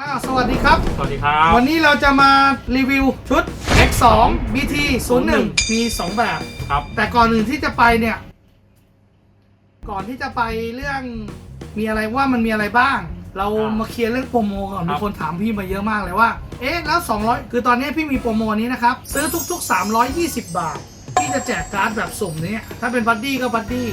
อ่าสวัสดีครับ สวัสดีครับ วันนี้เราจะมารีวิวชุด X2 BT 01มี 2 แบบ ครับ แต่ก่อนอื่นที่จะไปเนี่ย ก่อนที่จะไปเรื่องมีอะไรว่ามันมีอะไรบ้าง เราอ่ามมาเคลียร์เรื่องโปรโมก่อน ครับ มีคนถามพี่มาเยอะมากเลยว่า เอ๊ะแล้ว 200 คือตอนนี้พี่มีโปรโมนี้นะครับ ซื้อทุกๆ 320 บาท พี่จะแจกการ์ดแบบสุ่มนี้ถ้าเป็นบัดดี้ก็บัดดี้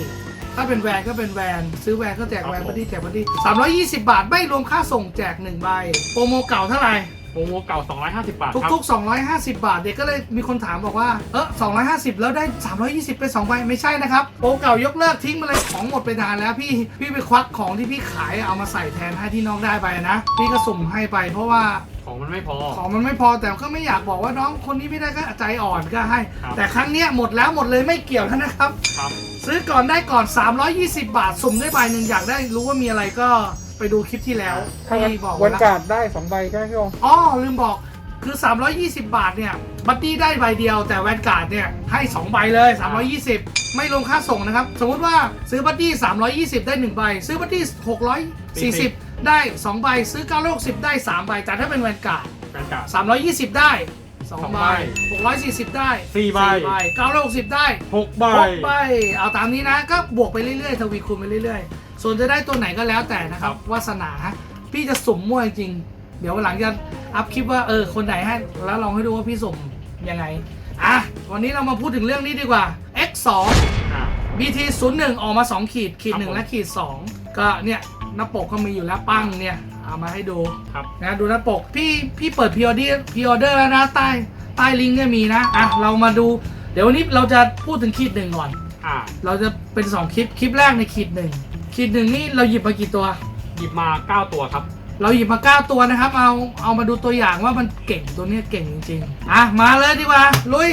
ถ้าเป็นแวนก็เป็นแวน ซื้อแวนก็แจกแวนบัดดี้แจกบัดดี้320 บาท ไม่รวมค่าส่งแจก1ใบโปรโมเก่าเท่าไหร่โปรโมเก่า 250 บาทครับทุกๆ 250 บาท เด็กก็เลยมีคนถามบอกว่า เออ250 แล้วได้ 320 เป็น2ใบไม่ใช่นะครับ โปรเก่ายกเลิกทิ้งมาเลยของหมดไปนานแล้วพี่ พี่ไปควักของที่พี่ขายเอามาใส่แทนให้ที่น้องได้ไปนะ พี่ก็สุ่มให้ไปเพราะว่า ของมันไม่พอ ของมันไม่พอแต่ก็ไม่อยากบอกว่าน้องคนนี้ไม่ได้ก็ใจอ่อนก็ให้ ครับ แต่ครั้งเนี้ยหมดแล้วหมดเลยไม่เกี่ยวแล้วนะครับ ครับ ซื้อก่อนได้ก่อน 320 บาท สุ่มได้ใบหนึ่งอยากได้รู้ว่ามีอะไรก็ไปดูคลิปที่แล้วถ้างั้นที่บอกวัไว้นแล้วการ์ดได้สองใบใช่ไหมพี่โออ๋อลืมบอกคือ 320 บาทเนี่ยบัตตี้ได้ใบเดียวแต่แวนการ์ดเนี่ยให้ 2 ใบเลย 320 ไม่รวมค่าส่งนะครับ สมมุติว่าซื้อบัตตี้320 ได้ 1 ใบ ซื้อบัตตี้640 ได้2ใบซื้อ960ได้3ใบแต่ถ้าเป็นแวนการ์ดแฟนการ์ด 320 ได้2สองใบใบ640 ได้สี่ใบ960ได้6ใบ 6ใบเอาตามนี้นะก็บวกไปเรื่อยๆ ทวีคูณไปเรื่อยๆ ส่วนจะได้ตัวไหนก็แล้วแต่นะครับ วาสนาพี่จะสุ่มมั่วจริงๆเดี๋ยววันหลังจะอัพคลิปว่าเออคนไหนให้แล้วลองให้ดูว่าพี่สุ่มยังไงอะวันนี้เรามาพูดถึงเรื่องนี้ดีกว่า X2 อ่า BT 0 1 ออกมา 2 ขีด ขีด ครับผม1และขีด 2 ก็เนี่ย หน้าปกก็มีอยู่แล้วปั้งเนี่ย เอามาให้ดูครับ นะดูหน้าปกพี่พี่เปิดพ r ออเดอร์พ r ออเดอร์แล้วนะใต้ใต้ลิงก์เนี่ยมีนะอะเรามาดู เดี๋ยววันนี้เราจะพูดถึงขีดหนึ่งก่อน อ่า เราจะเป็น2คลิปคลิปแรกในขีดหนึ่งขีดหนึ่งนี่เราหยิบมากี่ตัว หยิบมา9ตัวครับ เราหยิบมา9ตัวนะครับ เอาเอามาดูตัวอย่างว่ามันเก่งตัวเนี้ยเก่งจริงๆอะมาเลยดีกว่าลุย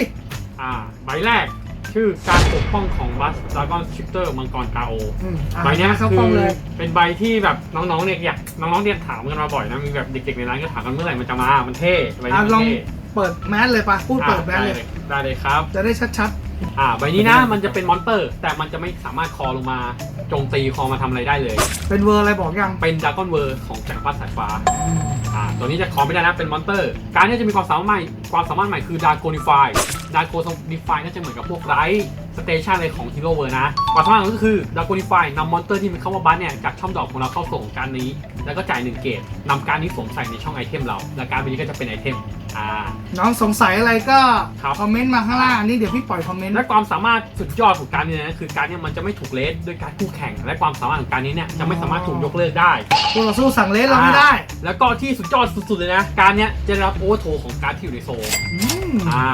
อ่า ใบแรก ชื่อการปกป้องของบัสดากอนชิปเตอร์มังกรกาโออืมอะใบเนี้ยเข้าคืกล้องอเลย เป็นใบที่แบบน้องๆเนี่ยอยากน้องๆเนี่ยถามกันมาบ่อยนะมีแบบเด็กๆในร้านก็ถามกันเมื่อไหร่มันจะมา มันเท่ใบอะนี้ลมัองนเท่ เปิดแมสเลยปะพูดเปิดแมสอ่าเลย ได้เลยครับ จะได้ชัดอ่าใบนี้นะมันจะเป็นมอนเตอร์ แต่มันจะไม่สามารถคอลงมาโจมตีคอมาทำอะไรได้เลย ๆ เป็นเวอร์อะไรบอกยังเป็นดากอนเวอร์ของจักรพรรดิสายฟ้าอ่าตัวนี้จะคอไม่ได้นะเป็นมอนเตอร์ การนี้จะมีความสามารถใหม่ความสามารถใหม่คือดาร์โกนิฟายดาร์โกนิฟายน่าจะเหมือนกับพวกไร สเตชันอะไรของฮีโร่เวอร์นะความสามารถก็คือดาร์โกนิฟายนำมอนเตอร์ที่มันเข้ามาบัสเนี่ยจากช่องดอกของเราเข้าส่งการนี้ แล้วก็จ่ายหนึ่งเกตนำการนี้สวมใส่ในช่องไอเทมเรา และการนี้ก็จะเป็นไอเทมอ่า น้องสงสัยอะไรก็ครับ คอมเมนต์มาข้างล่างอันนี้เดี๋ยวพี่ปล่อยคอมเมนต์และความสามารถสุดยอดของการนี้นะคือการนี้มันจะไม่ถูกเลสด้วยการคู่แข่ง และความสามารถของการนี้เนี่ยจะไม่สามารถถูกยกเลิกได้คู่ต่อสู้สั่งเลสเราไม่ได้แล้วก็ที่สุดยอดสุดๆเลยนะ การเนี้ยจะได้รับโอเวอร์โทของการดที่อยู่ในโซลอืมอ่า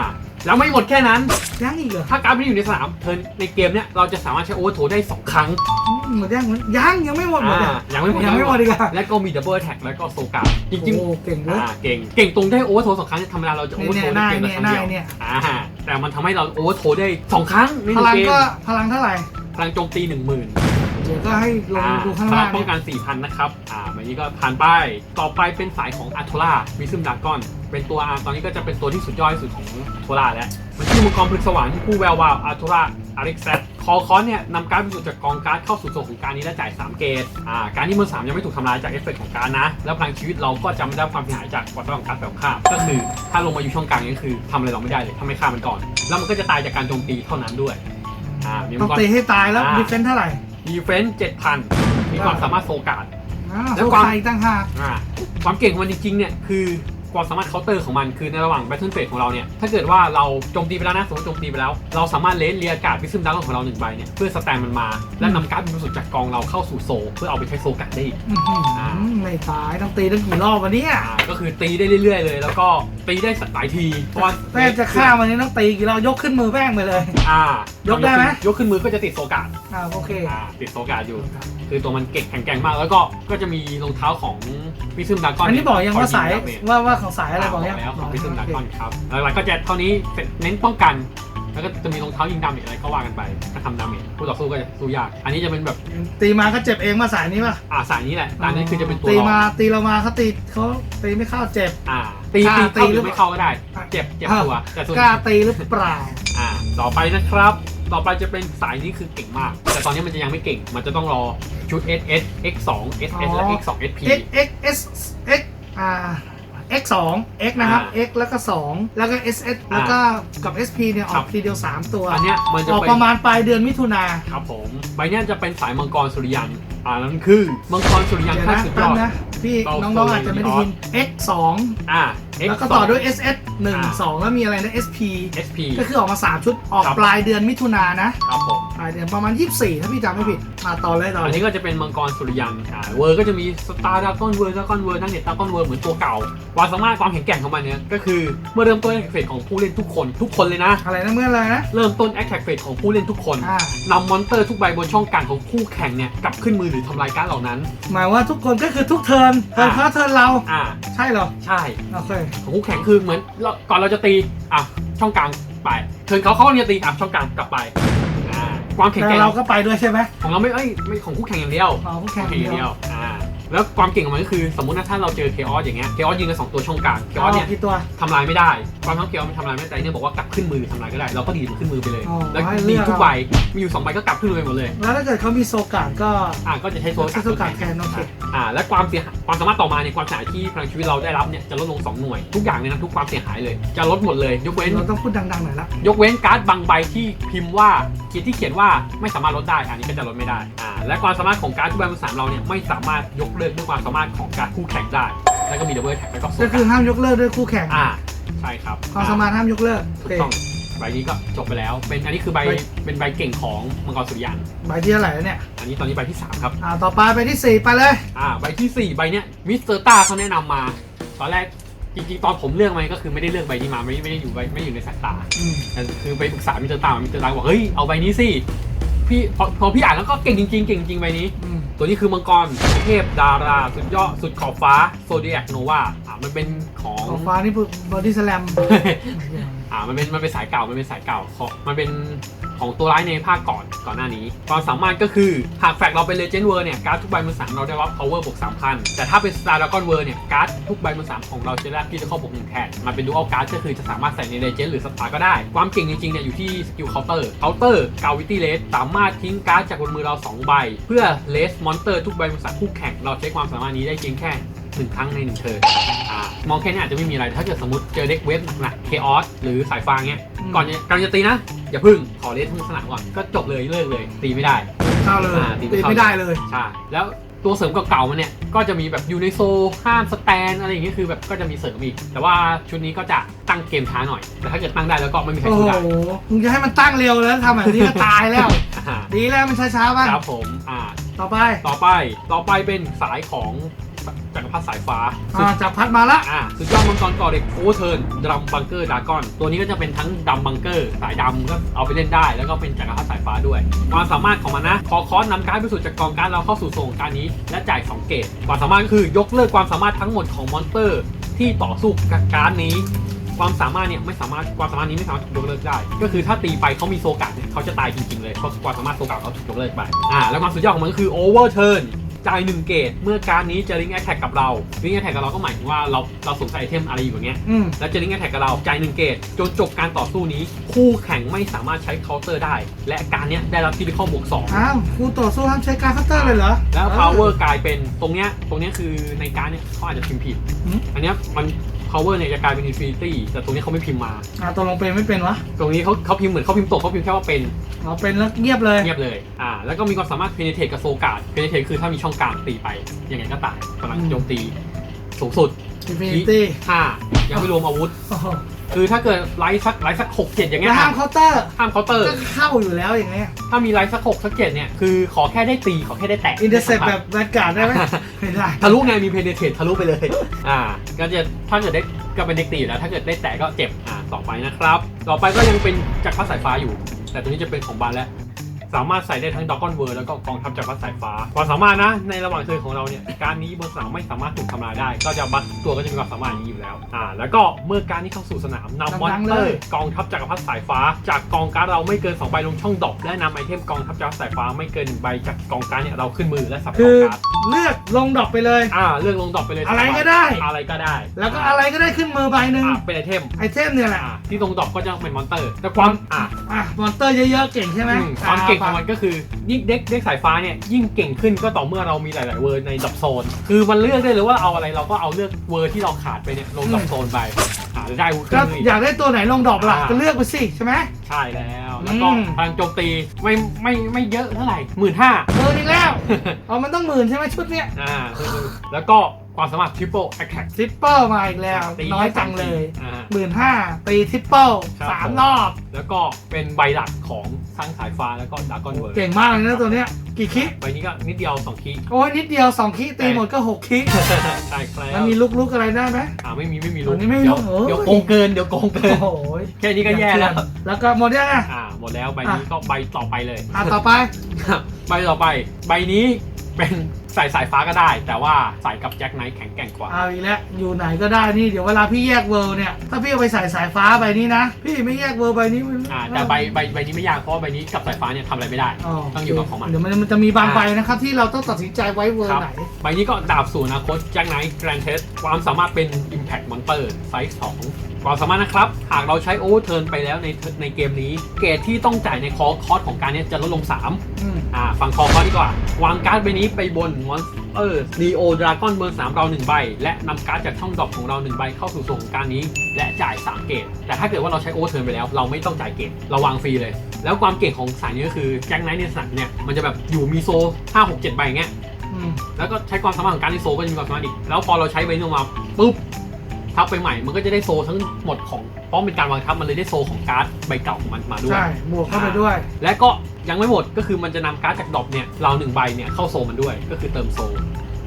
แล้วไม่หมดแค่นั้น ยังอีกเหรอถ้าการดไม่ได้อยู่ในสนามเทิร์นในเกมเนี้ยเราจะสามารถใช้โอเวอร์โทได้2ครั้งอืมหมดยังหมดยังยังไม่หมดหมดอ่ายังไม่หมดยังไม่หมดอีกอะและก็มีดับเบิลแท็กแล้วก็โซการ์ดจริงโอ้เก่งๆด้วยอ่าเก่งเก่งตรงได้โอเวอร์โทสองครั้งธรรมดาเราจะโอเวอร์โทเนี่ยได้เกมละครั้งเดียวเนี่ยเนี่ย อ่าแต่มันทำให้เราโอเวอร์โทได้สองครั้งในหพนึ่งลังเกมก็พลังเท่าไหร่พลังโจมตีหนึ่งหมื่น เดี๋ยวก็ให้ลงอ่าดูข้างพลัล่างงป้องเนี่ยกัน4,000 นะครับ อ่าแบบนี้ก็ผ่านไป ต่อไปเป็นสายของอั t โทล่าวิซึมดากอน เป็นตัวอ่าตอนนี้ก็จะเป็นตัวที่สุดยอดที่สุดของอั t โทล่าแล้วมันชื่อมังกรพลึกสวรรค์ผู้แวววาวอั t โทล่าอาริกเซตคอคอนเนี่ยนำการ์ดพิสูจน์จากกองการ์ดเข้าสู่โซนของการนี้และจ่าย 3 เกตอ่าการที่มือสามยังไม่ถูกทำลายจากเอฟเฟกต์ของการดนะ แล้วพลังชีวิตเราก็จะไม่ได้รับความเสียหายจากวัตถุของการดแบบข้ามก็คือถ้าลงมาอยู่ช่องกลางนี่ก็คือทำอะไรเราไม่ได้เลยถ้าไม่ฆ่ามันก่อน แล้วมันก็จะตายจากการโจมตีเท่านั้นด้วยอ่ามีต้มัองงกรตีให้ตายแล้วอ่าดีเฟนส์เท่าไหร่ ดีเฟนส์7,000มีความสามารถโซการ์ดอ่าแล้วสู้ความใครอีกตั้งห้าอ่าความเก่งของมันจริงๆเนี่ยคือ ความสามารถเคาน์เตอร์ของมันคือในระหว่างแบทเทิลเฟสของเราเนี่ย ถ้าเกิดว่าเราโจมตีไปแล้วนะสมมติโจมตีไปแล้ว เราสามารถเลนเรียกการ์ดพิซึมดังของเราหนึ่งใบเนี่ยเพื่อสแตนมันมา และนำการ์ดเป็นสุดจากกองเราเข้าสู่โซลเพื่อเอาไปใช้โซการ์ดได้อีกอื้อหืออ่าไม่ตายต้องตีตั้งกี่รอบวันนี้อ่าก็คือตีได้เรื่อยๆ เลย แล้วก็ตีได้หลายทีเพราะว่าแม่งจะฆ่ามันนี่ต้องตีกี่รอบยกขึ้นมือแม่งไปเลย อ่ายกได้ไหมยกขึ้นมือก็จะติดโซการ์ดอ่าโอเคอ่าติดโซการ์ดอยู่ คือตัวมันเก่งแข็งแกร่งมาก แล้วก็ก็จะมีรองเท้าของพิซึมดังก้อนอันนี้บอกยังว่าสายว่าว่าของสายอะไรบอกยังแล้วของพิซึมดากอนโครับหลักๆก็จะเท่านี้เสร็จเน้นป้องกันแล้วก็จะมีรองเท้ายิงดาเมจอะไรก็ว่ากันไปถ้าทำดาเมจผู้ต่อสู้ก็จะสู้ยาก อันนี้จะเป็นแบบอเคตีมาก็เจ็บเองมาสายนี้ป่ะอ่าสายนี้แหละแต่อันนี้คือจะเป็นตัวตีรองมาตีเรามาเขาตีเขาตีไม่เข้าเจ็บอ่าตีกล้าตีเข้าตีหหรืรืออไม่เข้าก็ได้ เจ็บเจ็บตัวแต่ส่วนกล้าตีหรือเปล่าอ่าต่อไปนะครับ ต่อไปจะเป็นสายนี้คือเก่งมาก แต่ตอนนี้มันจะยังไม่เก่ง มันจะต้องรอชุด S S X 2 S S และ X 2 S P x x s x อ่า X 2 X นะครับอ่า X แล้วก็ 2 แล้วก็ SS แล้วก็กับ SP เนี่ยอครัอกบทีเดียว 3 ตัว อันเนี้ยมันจะออกเป็นประมาณปลายเดือนมิถุนาครับผมใบเนี้ยจะเป็นสายมังกรสุริยันอ่านั่นคือมังกรสุริยันเดี๋ยวขั้นนะสุดยแป๊อบดนะพี่เราน้องๆอาจจะไม่ได้ยิน X 2อ่า X แล้วก็ต่อด้วย2 SS อ่า1 2 แล้วมีอะไรนะ SP SP ก็คือออกมา 3 ชุดออกครับ ปลายเดือนมิถุนานะครับผมปลายเดือนประมาณ 24 ถ้าพี่จำไม่ผิดมาต่อเลยต่ออันเลยนี้ก็จะเป็นมังกรสุริยันอ่าเวอร์ก็จะมีสตาร์ดากอนเวอร์ดากอนเวอร์ทั้งเน็ตดากอนเวอร์เหมือนตัวเก่าความสามารถความแข็งแกร่งของมันเนี่ยก็คือเมื่อเริ่มต้นแอคเฟสของผู้เล่นทุกคนทุกคนเลยนะ อะไรนะเมื่ออะไรนะเริ่มต้นแอคเฟสของผู้เล่นทุกคนอ่านำมอนเตอร์ทุกใบบนช่องกลางของคู่แข่งเนี่ยกลับขึ้นมือหรือทำลายการ์ดเหล่านั้น หมายว่าทุกคนก็คือทุกเทิร์นเทิร์นอ่าเพราะเทิร์นเรา อ่า ใช่เหรอใช่ โอเคของคู่แข่งคือเหมือนเราก่อนเราจะตีอะช่องกลางไปเทิร์นเขาเขาก็จะตีอะช่องกลางกลับไปอ่าความแข็งแต่แกร่งเราก็ไปด้วยใช่ไหมของเราไม่เอ้ยไม่ของคู่แข่งอย่างเดียวอ๋อคู่คู่แข่งแข่งอย่างเดีเดียยววอ่า แล้วความเก่งของมันก็คือสมมุตินะถ้าเราเจอเคออสอย่างเงี้ยเคออสยิงกันสองตัวช่องกลางเคออสเนี่ยกี่ตัวทำลายไม่ได้ความทั้งเคออสมันทำลายไม่ได้แต่เนี่ยบอกว่ากลับขึ้นมือทำลายก็ได้ เราก็ดีดมันขึ้นมือไปเลย อ๋อแล้วให้เลืดีอก ทุกใบมีอยู่สองใบก็กลับขึ้นมือไปหมดเลยแล้วถ้าเกิดเขามีโซกาดก็ อ่าก็จะใช้โซใช้โซกาดแทนโอเค อ่าและความเสียหายความสามารถต่อมาในยความเสียหายที่พลังชีวิตเราได้รับเนี่ยจะลดลงสองหน่วยทุกอย่างเลยนะทุกความเสียหายเลยจะลดหมดเลยยกเว้น เราต้องพูดดังๆหน่อยละยกเว้นการ์ดบางใบที่พิมพ์ว่าเขียนที่เขียนว่าไม่สามารถลดได้ อันนี้ก็จะลดไม่ได้อ่าและความสามารถของการ์ดทุกใบบนสามเราเนี่ยไม่สามารถยกเลิกด้วยความสามารถของการดคู่แข่งได้ แล้วก็มีดับเบิลแท็กแล้วก็โซก็คือห้ามยกเลิกด้วยคู่แข่งอ่าใช่ครับความสามารถห้ามยกเลิกโอถูเคกต้องใบนี้ก็จบไปแล้ว เป็นอันนี้คือใบใบเป็นใบเก่งของมังกรสุริยัน ใบที่เท่าไหร่แล้วเนี่ยอันนี้ตอนนี้ใบที่สามครับ อ่าต่อไปไปที่สี่ไปเลย อ่าใบที่สี่ใบเนี้ยมิสเตอร์ต้าเขาแนะนำมา ตอนแรกจริงๆ ตอนผมเลือกมันก็คือไม่ได้เลือกใบนี้มาไม่ไม่ได้อยู่ใบไม่ได้อยู่ในสายตาอืม แต่คือไปปรึกษามิสเตอร์ต้ามิสเตอร์ต้าบอกเฮ้ยเอาใบนี้สิ พี่พอพอพี่อ่านแล้วก็เก่งจริง ๆ เก่งจริงใบนี้ อืม ตัวนี้คือมังกรเทพดาราสุดยอดสุดขอบฟ้าโซเดียกโนวาอ่ามันเป็นของ ของฟ้านี่บอดี้สแลม อ่ามันเป็นมันเป็นสายเก่ามันเป็นสายเก่าของมันเป็นของตัวร้ายในภาคก่อนก่อนหน้านี้ ความสามารถก็คือหากแฟกเราเป็นเลเจนด์เวอร์เนี่ยการ์ดทุกใบบนสามเราได้รับ power บวก3,000แต่ถ้าเป็น Star Dragon World เนี่ยการ์ดทุกใบบนสามของเราจะได้ที่จะเข้าบวกหนึ่งแทนมันเป็นดูอัลการ์ดก็คือจะสามารถใส่ในเลเจนด์หรือสตาร์ก็ได้ ความเก่งจริงๆเนี่ยอยู่ที่สกิลเคาน์เตอร์เคาน์เตอร์กาวิตี้เลสสามารถทิ้งการ์ดจากบนมือเรา2ใบ เพื่อเลสมอนเตอร์ทุกใบบนสามคู่แข่งเราใช้ความสามารถนี้ได้เพียงแค่ หนึ่งครั้งในหนึ่งเทิร์นอ่ามองแค่นี้อาจจะไม่มีอะไร ถ้าเกิดสมมติเจอเด็กเวฟหนักๆเคออสหรือสายฟ้าเงี้ยอืมก่อนจะกำลังจะตีนะ อย่าพึ่ง ขอเลสทั้งสนามก่อน ก็จบเลยเลิกเลย ตีไม่ได้ เข้าเลยอ่าตีตีเข้าไม่ได้เลย ใช่ แล้วตัวเสริมเก่าๆมันเนี่ย ก็จะมีแบบยูในโซห้ามสแตนอะไรอย่างเงี้ยคือแบบก็จะมีเสริมอีก แต่ว่าชุดนี้ก็จะตั้งเกมช้าหน่อย แต่ถ้าเกิดตั้งได้แล้วก็ไม่มีใครโอ้สู้โหได้มึงจะให้มันตั้งเร็วแล้วทำแบบนี้ก็ตายแล้ว อ่าดีแล้วมันช้าๆบ้างครับผมอ่าต่อไป ต่อไปต่อไปเป็นสายของ จักรพรรดิสายฟ้า อ่าจับพัดมาละ อ่าสุดยอดมังกรก่อเหล็กโฟเทิร์นดัมบังเกอร์ดากอน ตัวนี้ก็จะเป็นทั้งดัมบังเกอร์ สายดำก็เอาไปเล่นได้ แล้วก็เป็นจักรพรรดิสายฟ้าด้วย ความสามารถของมันนะ คอคอสนำการ์ดไปสู่จากกองการ์ดเราเข้าสู่โซนการดนี้ และจ่าย 2 เกตความสามารถก็คือยกเลิกความสามารถทั้งหมดของมอนสเตอร์ ที่ต่อสู้กับการ์ดนี้ ความสามารถเนี่ยไม่สามารถความสามารถนี้ไม่สามารถถูกยกเลิกได้ ก็คือถ้าตีไปเขามีโซกัดเนี่ยเขาจะตายจริงๆเลยเพราะความสามารถโซกัดเขาถูกยกเลิกไป อ่า แล้วความสุดยอดของมันก็คือโอเวอร์เทิร์น จ่ายหนึ่งเกตเมื่อการดนี้จะลิงก์แอทแทกกับเราลิงก์แอทแทกกับเราก็หมายถึงว่าเราเราสวมใส่ไอเทมอะไรอยู่อย่างเงี้ยอืมแล้วจะลิงก์แอทแทกกับเราจ่ายหนึ่งเกตจนจบการต่อสู้นี้ คู่แข่งไม่สามารถใช้เคาน์เตอร์ได้ และการเนี้ยได้รับที่ดิคอบวกสองอ้าวครูต่อสู้ห้ามใช้การคัตเตอร์เลยเหรอแล้ว power กลายเป็นตรงเนี้ยตรงเนี้ยคือในการดเนี่ยเขาอาจจะพิมพ์ผิด อืม อันเนี้ยมัน power เนี่ยจะกลายเป็น infinity แต่ตรงนี้เขาไม่พิมพ์มา อ่าตกลงเป็นไม่เป็นวะตรงนี้เขาเขาพิมพ์เหมือนเขาพิมพ์ตกเขาพิมพ์แค่ว่าเป็นเราเป็นแล้วเงียบเลยเงียบเลยอ่าแล้วก็มีความสามารถ penetrate กับโซกาด penetrate คือถ้ามีช่องกลางตีไปยังไงก็ตายกำลังโจมตีสูงสุดอินฟินิตี้5ยังไม่รวมอาวุธ คือถ้าเกิดไลท์สักไลท์สักหกเจ็ดอย่างเงี้แล้วยห้ามเคาน์เตอร์ห้ามเคาน์เตอร์ ก็เข้าอยู่แล้วอย่างเงี้ย ถ้ามีไลท์สักหกสักเจ็ดเนี่ย คือขอแค่ได้ตี ขอแค่ได้แตะอินเตอร์เซ็ปแบบแวนการ์ดได้ไหมไม่ได้ทะลุไงมี penetrate ทะลุไปเลย อ่า ก็จะถ้าเกิดได้ก็เป็นเด็กตีอยู่แล้ว ถ้าเกิดได้แตะก็เจ็บ อ่าต่อไปนะครับ ต่อไปก็ยังเป็นจากฟ้าสายฟ้าอยู่ แต่ตัวนี้จะเป็นของบานแล้ว สามารถใส่ได้ทั้งดอกอนเวอร์แล้วก็กองทัพจากฟ้าสายฟ้าความสามารถนะในระหว่างเทิร์นของเราเนี่ยการนี้บนสนามไม่สามารถถูกทำลายได้ ก็จะบัตตัวก็จะมีความสามารถอย่างนี้อยู่แล้วอ่าแล้วก็เมื่อการนี้เข้าสู่สนามนำมอนดังๆเตเลอยร์กองทัพจักรพรรดิสายฟ้า จากกองการ์ดเราไม่เกิน2ใบลงช่องดรอปและนำไอเทมกองทัพจักรพรรดิสายฟ้าไม่เกินหนึ่งใบจากกองการ์ดเนี่ยเราขึ้นมือและสับกคืองอการ์ดเลือกลงดรอปไปเลย อ่าเลือกลงดรอปไปเลยอะไรก็ได้ อะไรก็ได้ แล้วก็อะไรก็ได้ขึ้นมือใบหนึ่งอ่าเป็นไอเทมไอเทมเนี่ยแหละอ่าที่ลงดรอปก็จะเป็นมอนเตอร์แต่ความอ่าอะมอนเตอร์เยอะๆเก่งใช่ไหมอืมความเก่งกของมันก็คือยิ่งเด็กเด็กสายฟ้าเนี่ยยิ่งเก่งขึ้นก็ต่อเมื่อเรามีหลาย ๆ เวอร์ในดับโซน คือมันเลือกได้เลยว่าเอาอะไรเราก็เอาเลือกเวอร์ที่เราขาดไปเนี่ยลงดับโซนไปอ่าได้วุ้ก็ขึ้นอยากได้ตัวไหนลงดอกล่ะอ่า ก็เลือกไปสิใช่ไหม ใช่แล้ว แล้วก็อืม พลังโจมตีไม่ไม่ไม่เยอะเท่าไหร่หมื่นห้า เอออีกแล้ว เอามันต้องหมื่นใช่ไหมชุดเนี้ย อ่าแล้วก็ ความสามารถ triple attack ทริปเปิลมาอีกแล้ว ตีน้อยจังเลยอ่า หมื่นห้าตีทริปเปิลครับสามผม รอบ แล้วก็เป็นใบหลักของทั้งสายฟ้าแล้วก็ดากอนเวิร์เก่งมากเลยนะตัวเนี้ย กี่คิใบนี้ก็นิดเดียวสองคี โอ้ยนิดเดียวสองคิตีหมดก็หกคิใช่ครับมันมีลุกๆอะไรได้ไหม อ่าไม่มีไม่มีอันนี้ไม่มีเดี๋ยวลูกเอ้ยเดี๋ยวโกงเกินเดี๋ยวโกงเกิโอ้นโหแค่นี้ก็แย่แล้ว แล้วก็หมดยังอะอ่าหมดแล้วใบนี้ก็ใบต่อไปเลย อะต่อไป ใบต่อไป ใบนี้ เป็นใส่สายฟ้าก็ได้ แต่ว่าใส่กับแจ็คไนท์แข็งแกร่งกว่าเอาอีกแล้วอยู่ไหนก็ได้นี่เดี๋ยวเวลาพี่แยกเวิลด์เนี่ยถ้าพี่เอาไปใส่สายฟ้าใบนี้นะ พี่ไม่แยกเวิลด์ใบนี้มันอ่าแต่ใบใบใบนี้ไม่ยากเพราะว่าใบนี้กับสายฟ้าเนี่ยทำอะไรไม่ได้ ต้องอยู่กับของมันเดี๋ยวมันมันจะมีบางใบนะครับที่เราต้องตัดสินใจไว้เวิลครัด์บไหน ใบนี้ก็ดาบสู่อนาคตแจ็คไนท์แกรนเทสความสามารถเป็น Impact Monster ไซส์2 ความสามารถนะครับ หากเราใช้โอเวอร์เทิร์นไปแล้วในในเกมนี้ เกรดที่ต้องจ่ายในคอคอสของการเนี้จะลดลง 3อืมอ่าฟังคอคอสดีกว่า วางการ์ดใบนี้ไปบนมอนสเตอร์ดีโอดราก้อนเบอร์สามเรา1ใบ และนำการ์ดจากช่องดรอปของเรา1ใบเข้าสู่ส่วนของการนี้ และจ่าย 3 เกรดแต่ถ้าเกิดว่าเราใช้โอเวอร์เทิร์นไปแล้ว เราไม่ต้องจ่ายเกรดเราวางฟรีเลย แล้วความเก่งของสายนี้ก็คือแจ็คไนท์ในสนามเนี่ยมันจะแบบอยู่มีโซ5 6 7ใบอย่างเงี้ยอืมแล้วก็ใช้ความสามารถของการที่โซก็จะมีความสามารถอีก แล้วพอเราใช้ใบนี้ออกมาปุ๊บ ทับไปใหม่ มันก็จะได้โซทั้งหมดของเพราะมันเป็นการวางทับมันเลยได้โซของการ์ดใบเก่าของมันมาด้วย ใช่บวกเข้าไปด้วย และก็ยังไม่หมดก็คือมันจะนำการ์ดจากดรอปเนี่ยเราหนึ่งใบเนี่ยเข้าโซมันด้วยก็คือเติมโซ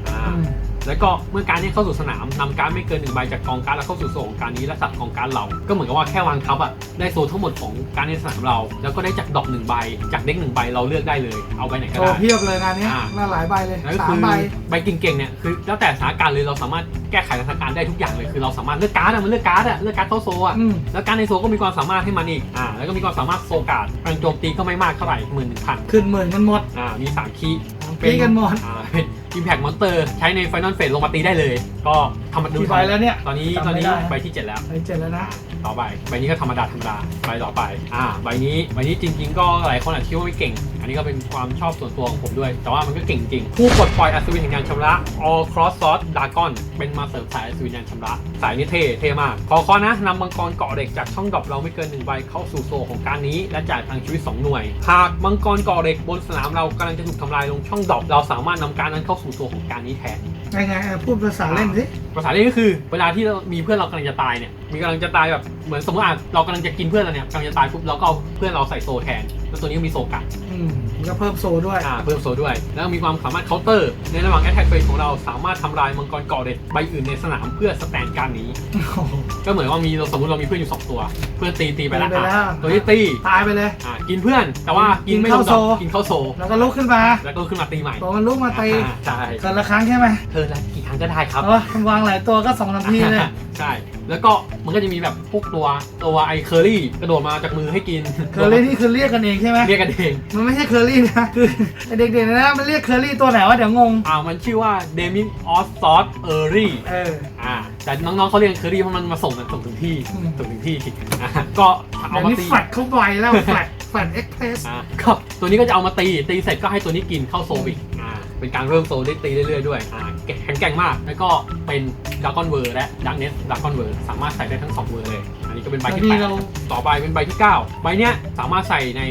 อ่า อืม แล้วก็เมื่อการดเนี้เข้าสู่สนามนำการ์ดไม่เกินหนึ่งใบจากกองการ์ดแล้วเข้าสู่โซของการนี้และสับกองการ์ดเราก็เหมือนกับว่าแค่วางทับอะได้โซทั้งหมดของการดในสนามเรา แล้วก็ได้จากดรอปหนึ่งใบ จากเด็กหนึ่งใบเราเลือกได้เลยเอาใบไหนก็โอ้ได้เพียบเลยงานเนี้ยอ่าน่าหลายใบเลยนั่นก็สาคืมอใบ ใบเก่งๆเนี่ยคือแล้วแต่สถานการณ์เลยเราสามารถแก้ไขสถานการณ์ได้ทุกอย่างเลยคือเราสามารถเลือกการ์ดอะมันเลือกการ์ดอะเลือกการ์ดเข้าโซอะ อืม แล้วการดในโซก็มีความสามารถให้มันอีก อ่า แล้วก็มีความสามารถโซการ์ดพลังโจมตีก็ไม่มากเท่าไหร่หมื่นหนึ่งพันขึ้นหมื่นกันหมดอ่า มีสามคีย์พีกันหมด อ่าเป็น Impact Monster ใช้ใน Final Phase ลงมาตีได้เลย ก็ทำมาดูกี่ใบแล้วเนี่ยตอนนี้จำตอนไม่นี้ได้ ใบที่ 7 แล้วใบเจ็ดแล้วนะ ต่อไปใบนี้ก็ธรรมดาธรรมดาใบต่อไป อ่าใบนี้ใบนี้จริง ๆ ก็หลายคนอาจคิดว่าไม่เก่ง อันนี้ก็เป็นความชอบส่วนตัวของผมด้วย แต่ว่ามันก็เก่งจริงผู้ปลดปล่อยอัศวินแห่งการชำระ All Cross Sword Dragon เป็นมาเสริมสายอัศวินแห่งชำระ สายนี้เท่เท่มากขอข้อนะนำมังกรเกาะเหล็กจากช่องดรอปเราไม่เกินหนึ่งใบเข้าสู่โซของการนี้ และจ่ายพลังชีวิต 2 หน่วย หากมังกรเกาะเหล็กบนสนามเรากำลังจะถูกทำลายลงช่องดรอปเราสามารถนำการนั้นเข้าสู่โซของการนี้แทน ไงไงอะพูดภาษาเล่นสิภาษาเล่นก็คือ เวลาที่เรามีเพื่อนเรากำลังจะตายเนี่ย มีกำลังจะตายแบบเหมือนสมมติอะเรากำลังจะกินเพื่อนเราเนี่ยกำลังจะตายปุ๊บเราก็เอาเพื่อนเราใส่โซแทน แล้วตัวนี้ก็มีโซกัดอืม ก็เพิ่มโซด้วย อ่าเพิ่มโซด้วย แล้วมีความสามารถเคาน์เตอร์ ในระหว่างแอตแทกเฟสของเราสามารถทำลายมังกรเกาะเด็ดใบอื่นในสนามเพื่อสแตนการนี้โอ้โหก็เหมือนว่ามีเราสมมติเรามีเพื่อนอยู่สองตัว เพื่อนตีตีไปแล้วตีไปแล้ว อะตัวที่ตีตายไปเลย อ่ากินเพื่อนแต่ว่ากินไม่กินเข้าลงดอกโซกินเข้าโซ แล้วก็ลุกขึ้นมาแล้วก็ขึ้นมาตีใหม่พอมันลุกมาตีอ่าใช่ เกินละครั้งใช่ไหมเธอละกี่ครั้งก็ได้ครับ เออมันวางหลายตัวก็สองนาทีเลย ใช่แล้วก็มันก็จะมีแบบพวกตัวตัวไอเคอรี่กระโดดมาจากมือให้กินเคอรี่นี่คือเรียกกันเองใช่ไหมเรียกกันเอง มันไม่ใช่เคอรี่นะคือไอ้เด็กๆนะมันเรียกเคอรี่ตัวไหนวะเดี๋ยวงงอ่ามันชื่อว่าเดมิออสซอสเออรี่เอออ่าแต่น้องๆเขาเรียกเคอรี่เพราะมันมาส่งกันส่งถึงที่อืมส่งถึงที่อ่าก็เอาเดี๋ยวมานี้ตีแฟลตเข้าไปแล้วแฟลตแฟลตเอ็กเพรสอ่าก็ตัวนี้ก็จะเอามาตีตีเสร็จก็ให้ตัวนี้กินเข้าโซบิกอ่าเป็นการเริ่มโซได้ตีเรื่อยๆด้วยอ่าแข็งแกร่งมากแล้วก็เป็น ดากอนเวอร์และดักเนสดากอนเวอร์สามารถใส่ได้ทั้งสองเวอร์เลย อันนี้ก็เป็นใบแล้วที่นี่แปดเรา ต่อไปเป็นใบที่ 9 ใบเนี้ยสามารถใส่ใน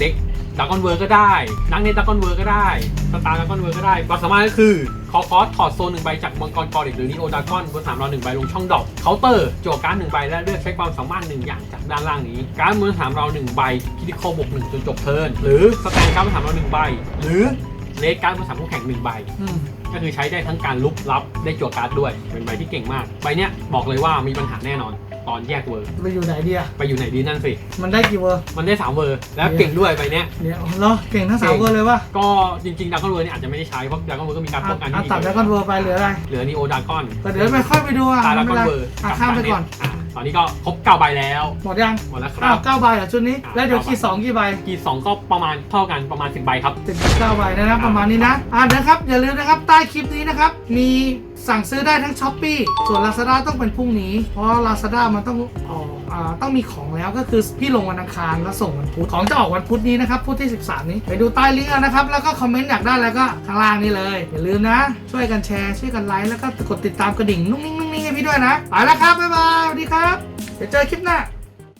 เด็กดากอนเวอร์ก็ได้นักเนตดากอนเวอร์ก็ได้สตาร์ดากอนเวอร์ก็ได้ความสามารถก็คือคอคอสถอดโซนหนึ่งใบจากมังกรกอริกหรือนิโอดากอนบนสามเราหนึ่งใบลงช่องดอกเคาน์เตอร์จั่วการ์ดหนึ่งใบและเลือกใช้ความสามารถหนึ่งอย่างจากด้านล่างนี้ การ์ดบนสามเราหนึ่งใบคิดิคอบวกหนึ่งจนจบเทิร์นหรือสแตนการ์ดบนสามเราหนึ่งใบ หรือ เลสการ์ดบนสามคู่แข่งหนึ่งใบ อืมก็คือใช้ได้ทั้งการลุกรับได้จั่วการ์ดด้วย เป็นใบที่เก่งมาก ใบเนี้ยบอกเลยว่ามีปัญหาแน่นอน ตอนแยกเวอร์ ไปอยู่ไหนดีอะไปอยู่ไหนดีนั่นสิ มันได้กี่เวอร์ มันได้สามเวอร์ แล้วเก่งด้วยใบเนี้ย เดี๋ยวเหรอเก่งทั้งสามเวอร์เลยวะก็จริงๆดากอนเวอร์เนี่ยอาจจะไม่ได้ใช้ เพราะดากอนเวอร์ก็มีการป้องกันอะที่ตัดแล้วก็เวอร์ไปเหลืออะไรเหลือนีโอดากอนแต่เดี๋ยวไปค่อยไปดูอะตาไม่ดากเป็อนนไรเวอร์อะข้ามไปก่อนอะ ตอนนี้ก็ครบเก้าใบแล้วหมดยังหมดแล้วคอ้ารัวบ เก้าใบเหรอชุดนี้ อะแล้วเดี๋ยวเก้าใบ ขีดสองกี่ใบกีสองก็ประมาณเท่ากันประมาณสิบใบครับ สิบเก้าใบนะครับประมาณนี้นะ อ่านะครับอย่าลืมนะครับใต้คลิปนี้นะครับมี สั่งซื้อได้ทั้งช้อปปีส่วน Lazada ต้องเป็นพรุ่งนี้ เพราะ Lazada มันต้องออกอ่าต้องมีของแล้วก็คือพี่ลงวันอังคารแล้วส่งวันพุธของจะออกวันพุธนี้นะครับพุธที่ 13 นี้ ไปดูใต้ลิงก์นะครับ แล้วก็คอมเมนต์อยากได้อะไรก็ข้างล่างนี้เลยอย่าลืมนะ ช่วยกันแชร์ช่วยกันไลค์แล้วก็กดติดตามกระดิ่งนุ่งนิ่งนุ่งนิ่งให้พี่ด้วยนะไปแล้วครับบ๊ายบายสวัสดีครับเดี๋ยวเจอคลิปหน้า